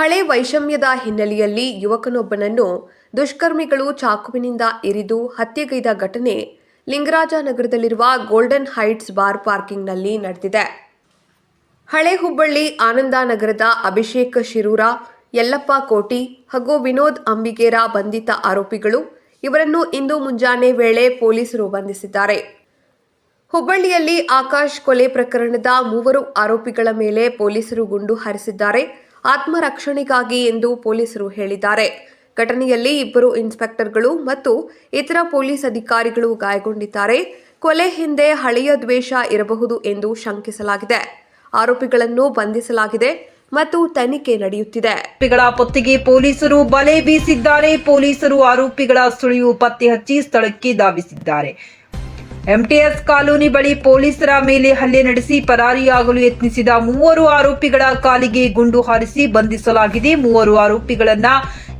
ಹಳೆ ವೈಷಮ್ಯದ ಹಿನ್ನೆಲೆಯಲ್ಲಿ ಯುವಕನೊಬ್ಬನನ್ನು ದುಷ್ಕರ್ಮಿಗಳು ಚಾಕುವಿನಿಂದ ಇರಿದು ಹತ್ಯೆಗೈದ ಘಟನೆ ಲಿಂಗರಾಜ ನಗರದಲ್ಲಿರುವ ಗೋಲ್ಡನ್ ಹೈಟ್ಸ್ ಬಾರ್ ಪಾರ್ಕಿಂಗ್ನಲ್ಲಿ ನಡೆದಿದೆ. ಹಳೆ ಹುಬ್ಬಳ್ಳಿ ಆನಂದ ನಗರದ ಅಭಿಷೇಕ್ ಶಿರೂರ, ಯಲ್ಲಪ್ಪ ಕೋಟಿ ಹಾಗೂ ವಿನೋದ್ ಅಂಬಿಗೇರ ಬಂಧಿತ ಆರೋಪಿಗಳು ಇವರನ್ನು ಇಂದು ಮುಂಜಾನೆ ವೇಳೆ ಪೊಲೀಸರು ಬಂಧಿಸಿದ್ದಾರೆ. ಹುಬ್ಬಳ್ಳಿಯಲ್ಲಿ ಆಕಾಶ್ ಕೊಲೆ ಪ್ರಕರಣದ ಮೂವರು ಆರೋಪಿಗಳ ಮೇಲೆ ಪೊಲೀಸರು ಗುಂಡು ಹಾರಿಸಿದ್ದಾರೆ. ಆತ್ಮರಕ್ಷಣೆಗಾಗಿ ಎಂದು ಪೊಲೀಸರು ಹೇಳಿದ್ದಾರೆ. ಘಟನೆಯಲ್ಲಿ ಇಬ್ಬರು ಇನ್ಸ್ಪೆಕ್ಟರ್ಗಳು ಮತ್ತು ಇತರ ಪೊಲೀಸ್ ಅಧಿಕಾರಿಗಳು ಗಾಯಗೊಂಡಿದ್ದಾರೆ. ಕೊಲೆ ಹಿಂದೆ ಹಳೆಯ ದ್ವೇಷ ಇರಬಹುದು ಎಂದು ಶಂಕಿಸಲಾಗಿದೆ. ಆರೋಪಿಗಳನ್ನು ಬಂಧಿಸಲಾಗಿದೆ ಮತ್ತು ತನಿಖೆ ನಡೆಯುತ್ತಿದೆ. ಆರೋಪಿಗಳ ಪತ್ತೆಗೆ ಪೊಲೀಸರು ಬಲೆ ಬೀಸಿದ್ದಾರೆ. ಪೊಲೀಸರು ಆರೋಪಿಗಳ ಸುಳಿವು ಪತ್ತೆ ಹಚ್ಚಿ ಸ್ಥಳಕ್ಕೆ ಧಾವಿಸಿದ್ದಾರೆ. ಎಂಟಿಎಸ್ ಕಾಲೋನಿ ಬಳಿ ಪೊಲೀಸರ ಮೇಲೆ ಹಲ್ಲೆ ನಡೆಸಿ ಪರಾರಿಯಾಗಲು ಯತ್ನಿಸಿದ ಮೂವರು ಆರೋಪಿಗಳ ಕಾಲಿಗೆ ಗುಂಡು ಹಾರಿಸಿ ಬಂಧಿಸಲಾಗಿದೆ. ಮೂವರು ಆರೋಪಿಗಳನ್ನ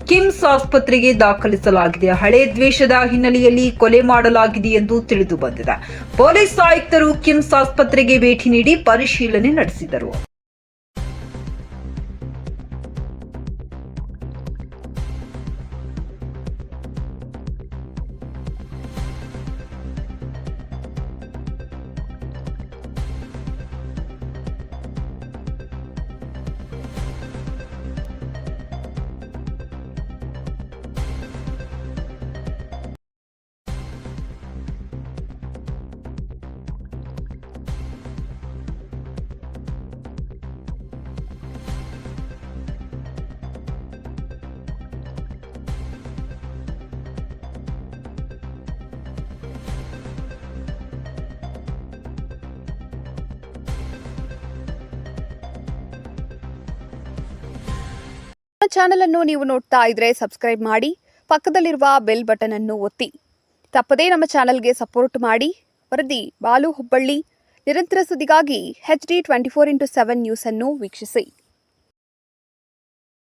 ಕಿಮ್ಸ್ ಆಸ್ಪತ್ರೆಗೆ ದಾಖಲಿಸಲಾಗಿದೆ. ಹಳೆ ದ್ವೇಷದ ಹಿನ್ನೆಲೆಯಲ್ಲಿ ಕೊಲೆ ಮಾಡಲಾಗಿದೆ ಎಂದು ತಿಳಿದು ಬಂದಿದೆ. ಪೊಲೀಸ್ ಆಯುಕ್ತರು ಕಿಮ್ಸ್ ಆಸ್ಪತ್ರೆಗೆ ಭೇಟಿ ನೀಡಿ ಪರಿಶೀಲನೆ ನಡೆಸಿದರು. ಚಾನೆಲ್ ಅನ್ನು ನೀವು ನೋಡ್ತಾ ಇದ್ರೆ ಸಬ್ಸ್ಕ್ರೈಬ್ ಮಾಡಿ, ಪಕ್ಕದಲ್ಲಿರುವ ಬೆಲ್ ಬಟನ್ ಅನ್ನು ಒತ್ತಿ. ತಪ್ಪದೇ ನಮ್ಮ ಚಾನೆಲ್ಗೆ ಸಪೋರ್ಟ್ ಮಾಡಿ. ವರದಿ ಬಾಲು ಹುಬ್ಬಳ್ಳಿ. ನಿರಂತರ ಸುದ್ದಿಗಾಗಿ H D twenty four into seven news ಅನ್ನು ವೀಕ್ಷಿಸಿ.